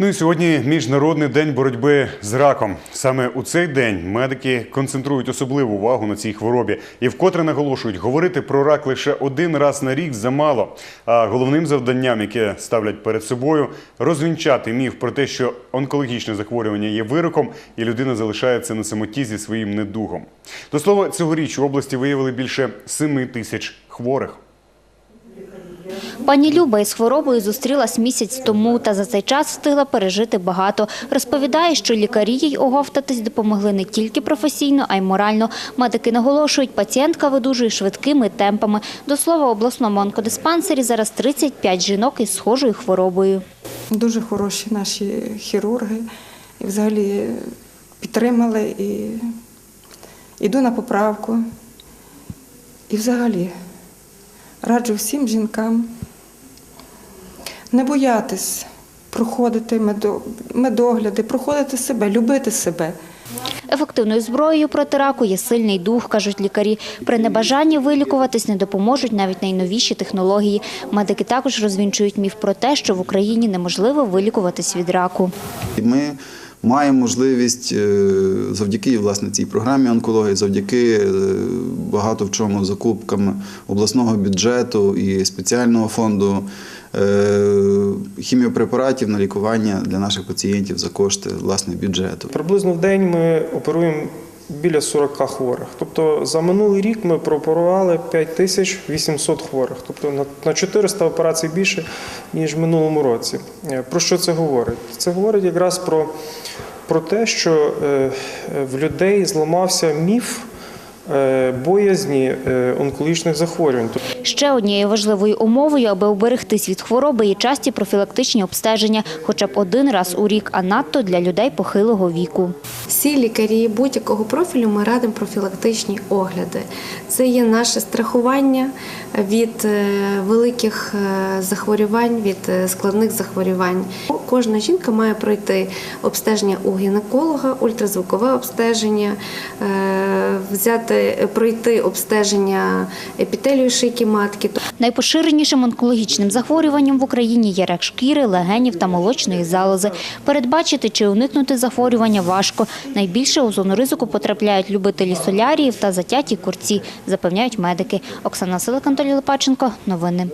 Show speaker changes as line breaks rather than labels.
Ну і сьогодні міжнародний день боротьби з раком. Саме у цей день медики концентрують особливу увагу на цій хворобі і вкотре наголошують, говорити про рак лише один раз на рік замало. А головним завданням, яке ставлять перед собою, розвінчати міф про те, що онкологічне захворювання є вироком, і людина залишається на самоті зі своїм недугом. До слова, цьогоріч у області виявили більше 7 тисяч хворих.
Пані Люба із хворобою зустрілась місяць тому та за цей час встигла пережити багато. Розповідає, що лікарі їй оговтатись допомогли не тільки професійно, а й морально. Медики наголошують, пацієнтка видужує швидкими темпами. До слова, в обласному онкодиспансері зараз 35 жінок із схожою хворобою.
Дуже хороші наші хірурги. І взагалі підтримали і йду на поправку. І взагалі раджу всім жінкам не боятись проходити медо- медогляди, проходити себе, любити себе.
Ефективною зброєю проти раку є сильний дух, кажуть лікарі. При небажанні вилікуватись не допоможуть навіть найновіші технології. Медики також розвінчують міф про те, що в Україні неможливо вилікуватись від раку.
Ми маємо можливість е, завдяки власне цій програмі онкології, завдяки е, багато в чому закупкам обласного бюджету і спеціального фонду хіміопрепаратів на лікування для наших пацієнтів за кошти власне бюджету.
Приблизно в день ми оперуємо біля 40 хворих. Тобто за минулий рік ми прооперували 5800 хворих, тобто на- на 400 операцій більше, ніж в минулому році. Е, Про що це говорить? Це говорить якраз про, про те, що е, в людей зламався міф е, боязні е, онкологічних захворювань.
Ще однією важливою умовою, аби уберегтись від хвороби, є часті профілактичні обстеження, хоча б один раз у рік, а надто для людей похилого віку.
Всі лікарі будь-якого профілю ми радимо профілактичні огляди. Це є наше страхування від е, великих е, захворювань, від е, складних захворювань. Кожна жінка має пройти обстеження у гінеколога, ультразвукове обстеження, взяти пройти обстеження епітелію шийки матки.
Найпоширенішим онкологічним захворюванням в Україні є рак шкіри, легенів та молочної залози. Передбачити чи уникнути захворювання важко. Найбільше у зону ризику потрапляють любителі соляріїв та затяті курці, запевняють медики. Оксана Силик, Анатолій Лопаченко. Новини.